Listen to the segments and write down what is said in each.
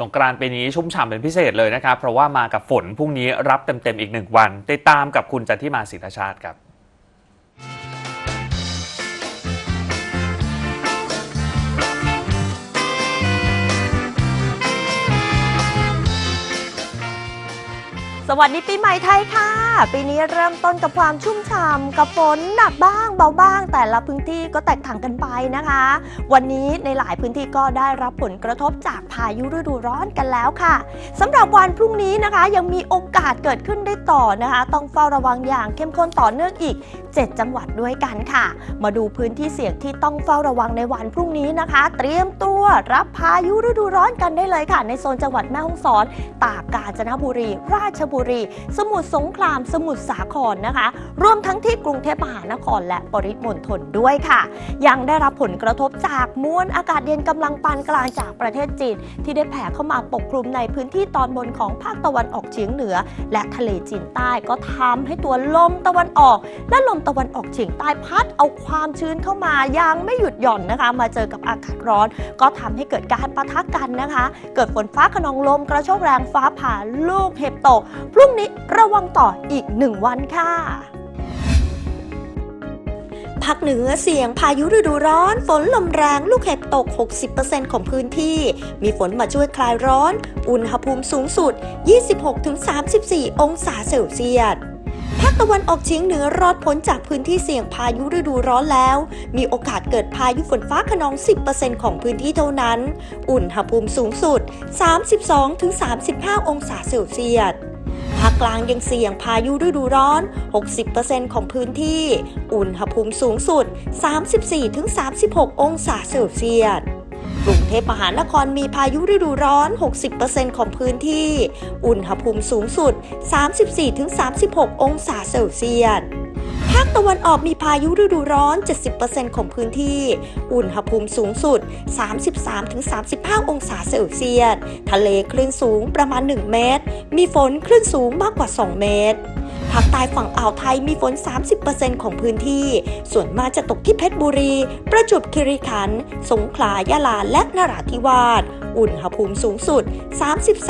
สงกรานต์ปีนี้ชุ่มฉ่ำเป็นพิเศษเลยนะครับ เพราะว่ามากับฝนพรุ่งนี้รับเต็มๆอีกหนึ่งวัน ติดตามกับคุณจันทิมาศิลชาติครับ สวัสดีปีใหม่ไทยค่ะ ปีนี้เริ่มต้นกับความชุ่มฉ่ำกับฝนหนักบ้างเบาบ้าง แต่ละพื้นที่ก็แตกต่างกันไปนะคะ วันนี้ในหลายพื้นที่ก็ได้รับผลกระทบจากพายุฤดูร้อนกันแล้วค่ะสำหรับวันพรุ่งนี้นะคะ ยังมีโอกาสเกิดขึ้นได้ต่อนะคะ ต้องเฝ้าระวังอย่างเข้มข้นต่อเนื่องอีก 7 จังหวัดด้วยกันค่ะ มาดูพื้นที่เสี่ยงที่ต้องเฝ้าระวังในวันพรุ่งนี้นะคะ เตรียมตัวรับพายุฤดูร้อนกันได้เลยค่ะ ในโซนจังหวัดแม่ฮ่องสอน ตากกาญจนบุรี ราชบุรีสมุทรสงคราม สมุทรสาครนะคะ รวมทั้งที่กรุงเทพมหานครและปริมณฑลด้วยค่ะ ยังได้รับผลกระทบจากมวลอากาศเย็นกำลังปานกลางจากประเทศจีนที่ได้แผ่เข้ามาปกคลุมในพื้นที่ตอนบนของภาคตะวันออกเฉียงเหนือ และทะเลจีนใต้ก็ทำให้ตัวลมตะวันออก และลมตะวันออกเฉียงใต้พัดเอาความชื้นเข้ามายังไม่หยุดหย่อนนะคะ มาเจอกับอากาศร้อน ก็ทำให้เกิดการปะทะกันนะคะ เกิดฝนฟ้าขนองลมกระโชกแรงฟ้าผ่าลูกเห็บตกพรุ่งนี้ระวังต่ออีกหนึ่งวันค่ะภาคเหนือเสี่ยงพายุฤดูร้อน ฝนลมแรงลูกเห็บตก 60%ของพื้นที่ มีฝนมาช่วยคลายร้อน อุณหภูมิสูงสุด 26-34 องศาเซลเซียสภาคตะวันออกเฉียงเหนือรอดพ้นจากพื้นที่เสี่ยงพายุฤดูร้อนแล้ว มีโอกาสเกิดพายุฝนฟ้าขนอง 10%ของพื้นที่เท่านั้น อุณหภูมิสูงสุด 32-35 องศาเซลเซียส กลางยังเสี่ยงพายุฤดูร้อน 60%ของพื้นที่ อุณหภูมิสูงสุด 34-36 องศาเซลเซียสกรุงเทพมหานครมีพายุฤดูร้อน 60%ของพื้นที่ อุณหภูมิสูงสุด 34-36 องศาเซลเซียส ภาคตะวันออกมีพายุฤดูร้อน 70%ของพื้นที่ อุณหภูมิสูงสุด 33-35 องศาเซลเซียส ทะเลคลื่นสูงประมาณ 1 เมตร มีฝนคลื่นสูงมากกว่า 2 เมตราคใต้ฝั่งอ่าวไทยมีฝน 30%ของพื้นที่ ส่วนมากจะตกที่เพชรบุรี ประจวบคีรีขันธ์ สงขลา ยะลา และนราธิวาส อุณหภูมิสูงสุด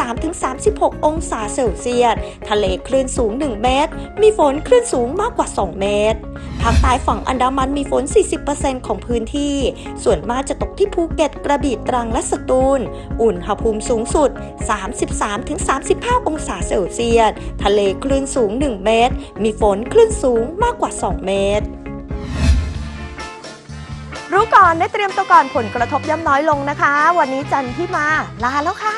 33-36 องศาเซลเซียส ทะเลคลื่นสูง 1 เมตร มีฝนคลื่นสูงมากกว่า 2 เมตร ภาคใต้ฝั่งอันดามันมีฝน 40%ของพื้นที่ ส่วนมากจะตกที่ภูเก็ตกระบี่ตรังและสตูล อุณหภูมิสูงสุด 33-35 องศาเซลเซียส ทะเลคลื่นสูง 1 เมตร มีฝนคลื่นสูงมากกว่า 2 เมตรรู้ก่อนได้เตรียมตัวก่อนผลกระทบย่ำน้อยลงนะคะ วันนี้จันที่มาลาแล้วค่ะ